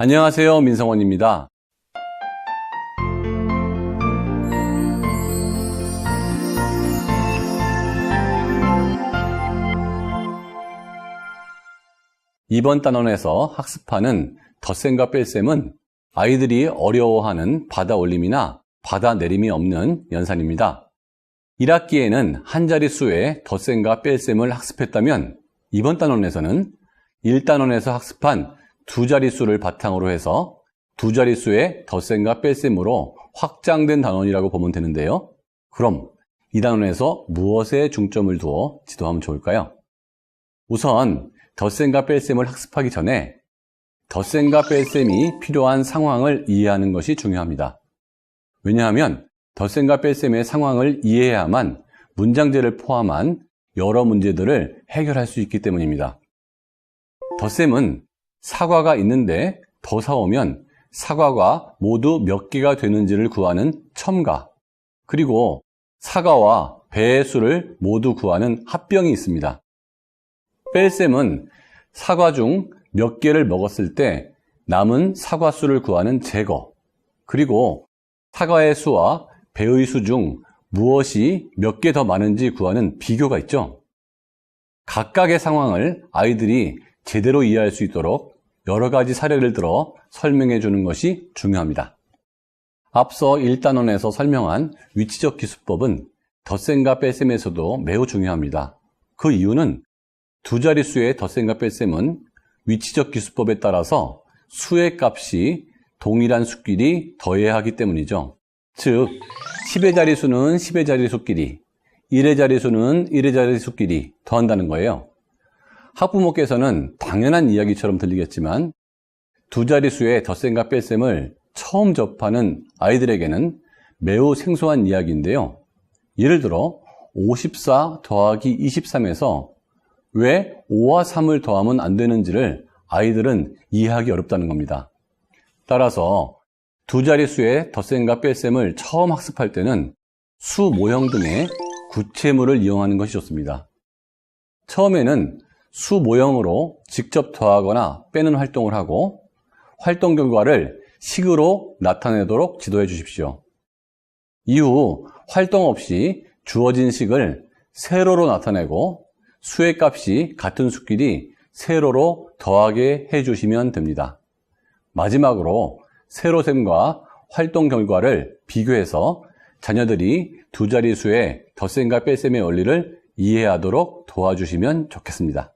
안녕하세요. 민성원입니다. 이번 단원에서 학습하는 덧셈과 뺄셈은 아이들이 어려워하는 받아 올림이나 받아 내림이 없는 연산입니다. 1학기에는 한 자릿수의 덧셈과 뺄셈을 학습했다면 이번 단원에서는 1단원에서 학습한 두 자릿수를 바탕으로 해서 두 자릿수의 덧셈과 뺄셈으로 확장된 단원이라고 보면 되는데요. 그럼 이 단원에서 무엇에 중점을 두어 지도하면 좋을까요? 우선 덧셈과 뺄셈을 학습하기 전에 덧셈과 뺄셈이 필요한 상황을 이해하는 것이 중요합니다. 왜냐하면 덧셈과 뺄셈의 상황을 이해해야만 문장제를 포함한 여러 문제들을 해결할 수 있기 때문입니다. 덧셈은 사과가 있는데 더 사오면 사과가 모두 몇 개가 되는지를 구하는 첨가, 그리고 사과와 배의 수를 모두 구하는 합병이 있습니다. 뺄셈은 사과 중 몇 개를 먹었을 때 남은 사과 수를 구하는 제거, 그리고 사과의 수와 배의 수 중 무엇이 몇 개 더 많은지 구하는 비교가 있죠. 각각의 상황을 아이들이 제대로 이해할 수 있도록 여러 가지 사례를 들어 설명해 주는 것이 중요합니다. 앞서 1단원에서 설명한 위치적 기수법은 덧셈과 뺄셈에서도 매우 중요합니다. 그 이유는 두 자릿수의 덧셈과 뺄셈은 위치적 기수법에 따라서 수의 값이 동일한 수끼리 더해야 하기 때문이죠. 즉, 10의 자릿수는 10의 자릿수끼리, 1의 자릿수는 1의 자릿수끼리 더한다는 거예요. 학부모께서는 당연한 이야기처럼 들리겠지만 두 자릿수의 덧셈과 뺄셈을 처음 접하는 아이들에게는 매우 생소한 이야기인데요. 예를 들어 54 더하기 23에서 왜 5와 3을 더하면 안 되는지를 아이들은 이해하기 어렵다는 겁니다. 따라서 두 자릿수의 덧셈과 뺄셈을 처음 학습할 때는 수 모형 등의 구체물을 이용하는 것이 좋습니다. 처음에는 수 모형으로 직접 더하거나 빼는 활동을 하고 활동 결과를 식으로 나타내도록 지도해 주십시오. 이후 활동 없이 주어진 식을 세로로 나타내고 수의 값이 같은 수끼리 세로로 더하게 해 주시면 됩니다. 마지막으로 세로셈과 활동 결과를 비교해서 자녀들이 두 자릿수의 덧셈과 뺄셈의 원리를 이해하도록 도와주시면 좋겠습니다.